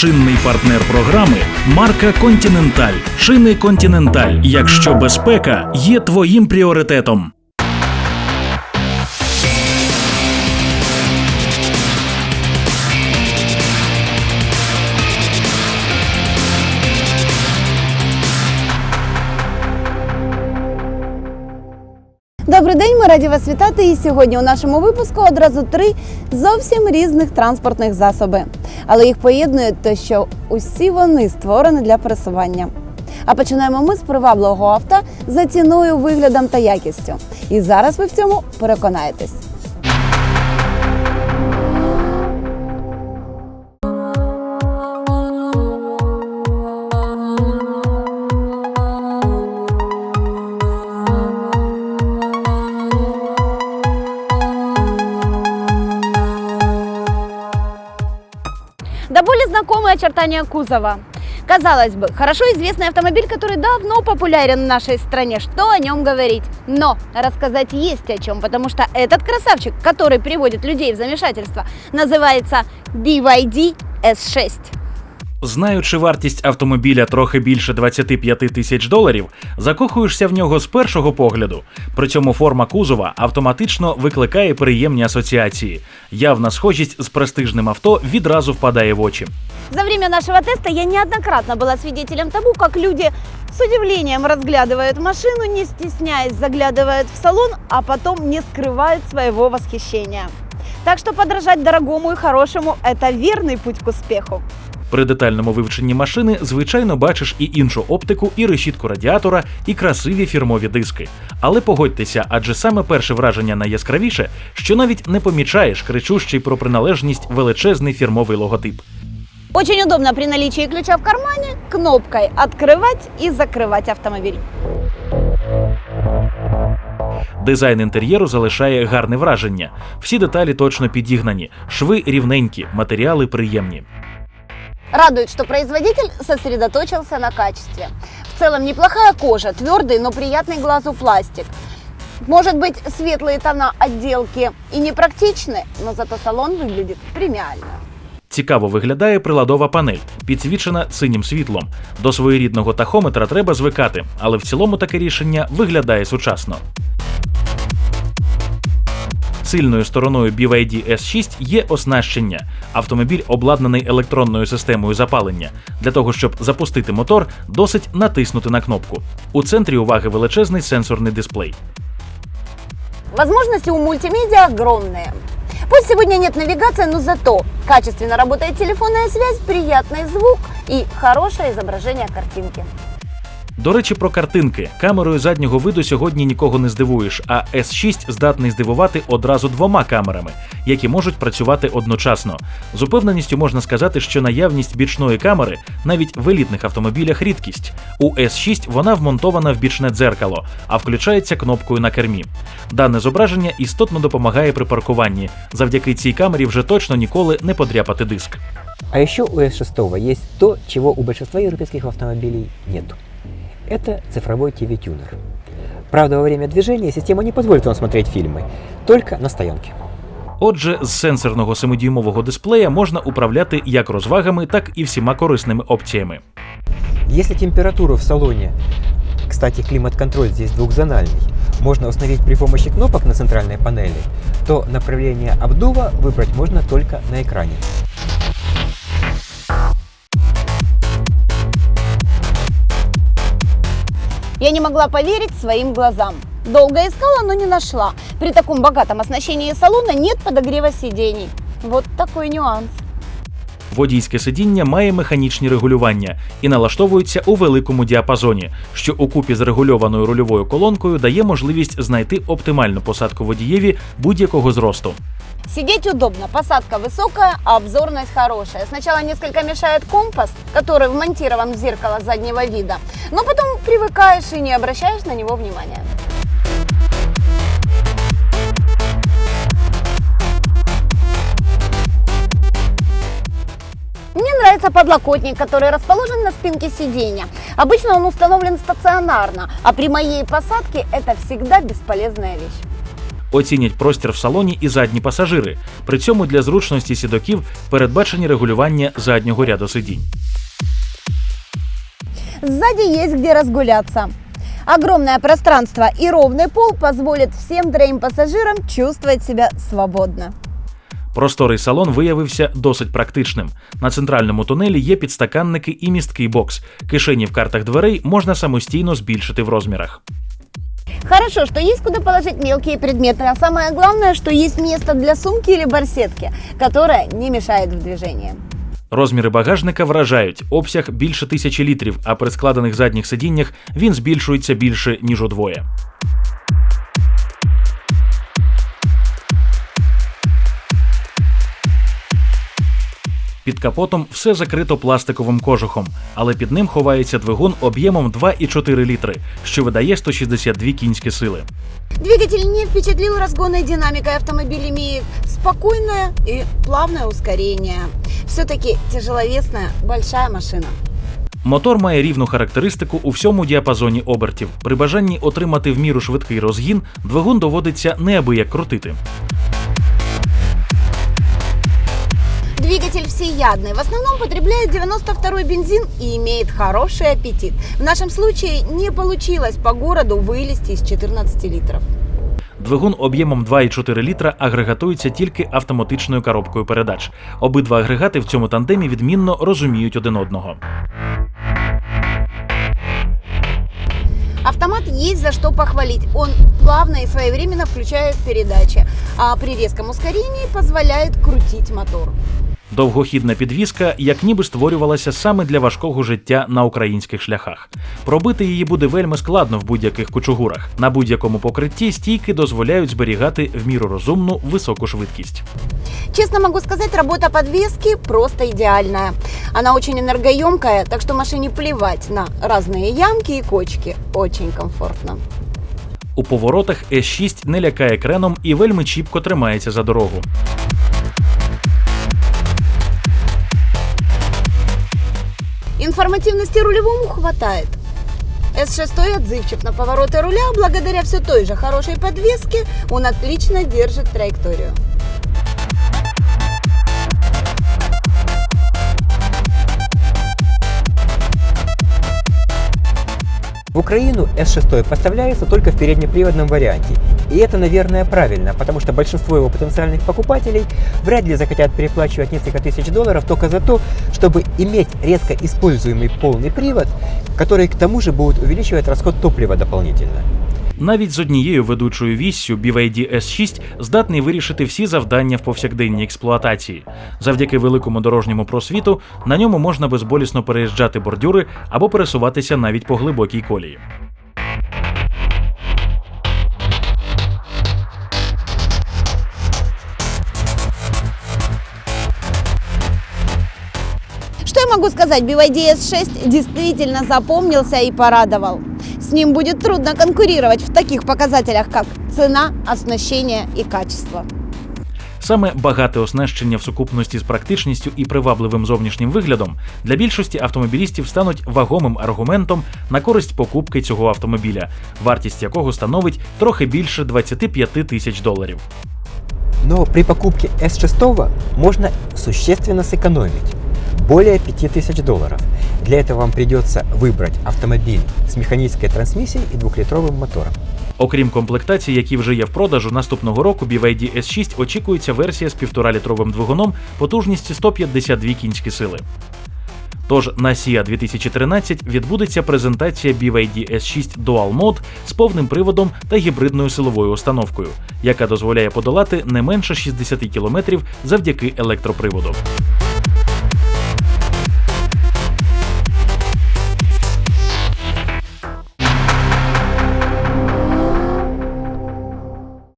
Шинний партнер програми марка Континенталь. Шини Континенталь. Якщо безпека є твоїм пріоритетом. Добрий день, ми раді вас вітати. І сьогодні у нашому випуску одразу три зовсім різних транспортних засоби. Але їх поєднує те, що усі вони створені для пересування. А починаємо ми з привабливого авто за ціною, виглядом та якістю. І зараз ви в цьому переконаєтесь. Знакомые очертания кузова. Казалось бы, хорошо известный автомобиль, который давно популярен в нашей стране. Что о нем говорить? Но рассказать есть о чем, потому что этот красавчик, который приводит людей в замешательство, называется BYD S6. Знаючи вартість автомобіля трохи більше 25 тисяч доларів, закохуєшся в нього з першого погляду. При цьому форма кузова автоматично викликає приємні асоціації. Явна схожість з престижним авто відразу впадає в очі. За время нашего теста я неоднократно была свидетелем тому, как люди с удивлением разглядывают машину, не стесняясь, заглядывают в салон, а потом не скрывают своего восхищения. Так что подражать дорогому и хорошему – это верный путь к успеху. При детальному вивченні машини, звичайно, бачиш і іншу оптику, і решітку радіатора, і красиві фірмові диски. Але погодьтеся, адже саме перше враження найяскравіше, що навіть не помічаєш кричущий про приналежність величезний фірмовий логотип. Очень удобно при наличии ключа в кармане кнопкой открывать и закрывать автомобиль. Дизайн інтер'єру залишає гарне враження. Всі деталі точно підігнані, шви рівненькі, матеріали приємні. Радует, что производитель сосредоточился на качестве. В целом неплохая кожа, твердый, но приятный глазу пластик. Может быть, светлые тона отделки и непрактичны, но зато салон выглядит премиально. Цікаво виглядає приладова панель, підсвічена синім світлом. До своєрідного тахометра треба звикати, але в цілому таке рішення виглядає сучасно. Сильною стороною BYD S6 є оснащення. Автомобіль обладнаний електронною системою запалення. Для того, щоб запустити мотор, досить натиснути на кнопку. У центрі уваги величезний сенсорний дисплей. Возможности у мультимедиа огромные. Пусть сегодня нет навигации, но зато качественно работает телефонная связь, приятный звук и хорошее изображение картинки. До речі, про картинки. Камерою заднього виду сьогодні нікого не здивуєш, а S6 здатний здивувати одразу двома камерами, які можуть працювати одночасно. З упевненістю можна сказати, що наявність бічної камери навіть в елітних автомобілях рідкість. У S6 вона вмонтована в бічне дзеркало, а включається кнопкою на кермі. Дане зображення істотно допомагає при паркуванні. Завдяки цій камері вже точно ніколи не подряпати диск. А еще у S6 есть то, чего у большинства европейских автомобилей нет. Это цифровой TV-тюнер. Правда, во время движения система не позволит вам смотреть фильмы, только на стоянке. Отже, з сенсорного 7-дюймового дисплея можна управляти як розвагами, так і всіма корисними опціями. Если температура в салоне, кстати, климат-контроль здесь двухзональный, можно установить при помощи кнопок на центральной панели, то направление обдува выбрать можно только на экране. Я не могла поверить своим глазам. Долго искала, но не нашла. При таком богатом оснащении салона нет подогрева сидений. Вот такой нюанс. Водійське сидіння має механічні регулювання і налаштовується у великому діапазоні, що укупі з регульованою рульовою колонкою дає можливість знайти оптимальну посадку водієві будь-якого зросту. Сидеть удобно, посадка высокая, а обзорность хорошая. Сначала несколько мешает компас, который вмонтирован в зеркало заднего вида, но потом привыкаешь и не обращаешь на него внимания. Мне нравится подлокотник, который расположен на спинке сиденья. Обычно он установлен стационарно, а при моей посадке это всегда бесполезная вещь. Оцінять простір в салоні і задні пасажири. При цьому для зручності сідоків передбачені регулювання заднього ряду сидінь. Сзади есть где разгуляться. Огромное пространство и ровный пол позволят всем троим пассажирам чувствовать себя свободно. Просторий салон виявився досить практичним. На центральному тунелі є підстаканники і місткий бокс. Кишені в картах дверей можна самостійно збільшити в розмірах. Хорошо, что есть куда положить мелкие предметы, а самое главное, что есть место для сумки или барсетки, которая не мешает в движении. Розміри багажника вражають обсяг більше тисячі літрів, а при складених задніх сидіннях він збільшується більше ніж удвоє. Під капотом все закрито пластиковим кожухом, але під ним ховається двигун об'ємом 2,4 літри, що видає 162 кінські сили. Двигатель не впечатлил разгонной динамикой, автомобиль имеет спокойное и плавное ускорение. Все-таки тяжеловесная большая машина. Мотор має рівну характеристику у всьому діапазоні обертів. При бажанні отримати в міру швидкий розгін, двигун доводиться неабияк крутити. Двигатель всеядный. В основном потребляет 92-й бензин и имеет хороший аппетит. В нашем случае не получилось по городу вылезти из 14 литров. Двигун об'ємом 2,4 літра агрегатується тільки автоматичною коробкою передач. Обидва агрегати в цьому тандемі відмінно розуміють один одного. Автомат есть за что похвалить. Он плавно и своевременно включает передачи, а при резком ускорении позволяет крутить мотор. Довгохідна підвізка як ніби створювалася саме для важкого життя на українських шляхах. Пробити її буде вельми складно в будь-яких кучугурах. На будь-якому покритті стійки дозволяють зберігати в міру розумну високу швидкість. Честно могу сказать, работа подвески просто идеальная. Она очень энергоемкая, так что машине плевать на разные ямки и кочки. Очень комфортно. У поворотах S6 не лякає креном і вельми чіпко тримається за дорогу. Информативности рулевому хватает. С6 отзывчив на повороты руля, благодаря все той же хорошей подвеске он отлично держит траекторию. В Украину S6 поставляется только в переднеприводном варианте. И это, наверное, правильно, потому что большинство его потенциальных покупателей вряд ли захотят переплачивать несколько тысяч долларов только за то, чтобы иметь резко используемый полный привод, который к тому же будет увеличивать расход топлива дополнительно. Навіть з однією ведучою віссю BYD S6 здатний вирішити всі завдання в повсякденній експлуатації. Завдяки великому дорожньому просвіту на ньому можна безболісно переїжджати бордюри або пересуватися навіть по глибокій колії. Что я могу сказать? BYD S6 действительно запомнился и порадовал. С ним будет трудно конкурировать в таких показателях, как цена, оснащение и качество. Саме багате оснащення в сукупності з практичністю і привабливим зовнішнім виглядом для більшості автомобілістів стануть вагомим аргументом на користь покупки цього автомобіля, вартість якого становить трохи більше 25 тисяч доларів. Но при покупке S6 можно существенно сэкономить. Более 5000 долларов. Для этого вам придется выбрать автомобиль с механической трансмиссией и двухлитровым мотором. Окрім комплектацій, які вже є в продажу, наступного року BYD S6 очікується версія з 1,5-літровим двигуном потужністю 152 кінські сили. Тож на SIA 2013 відбудеться презентація BYD S6 Dual Mode з повним приводом та гібридною силовою установкою, яка дозволяє подолати не менше 60 км завдяки електроприводу.